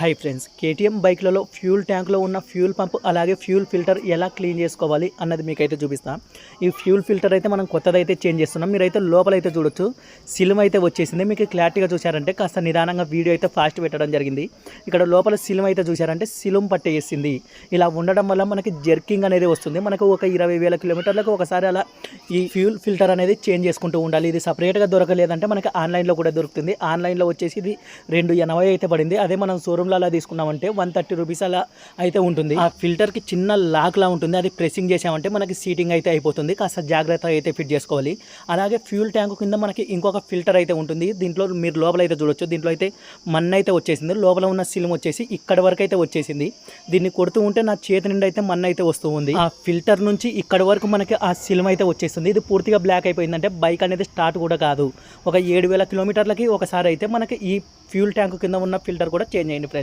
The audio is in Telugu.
హై ఫ్రెండ్స్ కేటీఎం బైక్లలో ఫ్యూల్ ట్యాంక్లో ఉన్న ఫ్యూల్ పంప్ అలాగే ఫ్యూల్ ఫిల్టర్ ఎలా క్లీన్ చేసుకోవాలి అన్నది మీకైతే చూపిస్తాం. ఈ ఫ్యూల్ ఫిల్టర్ అయితే మనం కొత్తదైతే చేంజ్ చేస్తున్నాం. మీరైతే లోపల అయితే చూడొచ్చు. సిలిమ్ అయితే వచ్చేసింది. మీకు క్లారిటీగా చూసారంటే కాస్త నిదానంగా వీడియో అయితే ఫాస్ట్ పెట్టడం జరిగింది. ఇక్కడ లోపల సిలిమ్ అయితే చూసారంటే సిలుం పట్టేసింది. ఇలా ఉండడం వల్ల మనకి జర్కింగ్ అనేది వస్తుంది. మనకు ఒక ఇరవై వేల కిలోమీటర్లకు ఒకసారి అలా ఈ ఫ్యూల్ ఫిల్టర్ అనేది చేంజ్ చేసుకుంటూ ఉండాలి. ఇది సపరేట్గా దొరకలేదంటే మనకి ఆన్లైన్లో కూడా దొరుకుతుంది. ఆన్లైన్లో వచ్చేసి ఇది రెండు ఎనభై అయితే పడింది. అదే మనం షోరూమ్ అలా తీసుకున్నామంటే వన్ థర్టీ రూపీస్ అలా అయితే ఉంటుంది. ఆ ఫిల్టర్కి చిన్న లాక్ లా ఉంటుంది. అది ప్రెసింగ్ చేసామంటే మనకి సీటింగ్ అయితే అయిపోతుంది. కాస్త జాగ్రత్త అయితే ఫిట్ చేసుకోవాలి. అలాగే ఫ్యూల్ ట్యాంక్ కింద మనకి ఇంకొక ఫిల్టర్ అయితే ఉంటుంది. దీంట్లో మీరు లోపల అయితే చూడొచ్చు. దీంట్లో అయితే మన్ను అయితే వచ్చేసింది. లోపల ఉన్న సిలిం వచ్చేసి ఇక్కడ వరకు అయితే వచ్చేసింది. దీన్ని కొడుతూ ఉంటే నా చేతి నుండి అయితే మన్ను అయితే వస్తూ ఉంది. ఆ ఫిల్టర్ నుంచి ఇక్కడ వరకు మనకి ఆ సిలిం అయితే వచ్చేస్తుంది ఇది పూర్తిగా బ్లాక్ అయిపోయిందంటే బైక్ అనేది స్టార్ట్ కూడా కాదు. ఒక ఏడు వేల కిలోమీటర్లకి ఒకసారి అయితే మనకి ఈ ఫ్యూల్ ట్యాంక్ కింద ఉన్న ఫిల్టర్ కూడా చేంజ్ అయ్యింది ఫ్రెండ్స్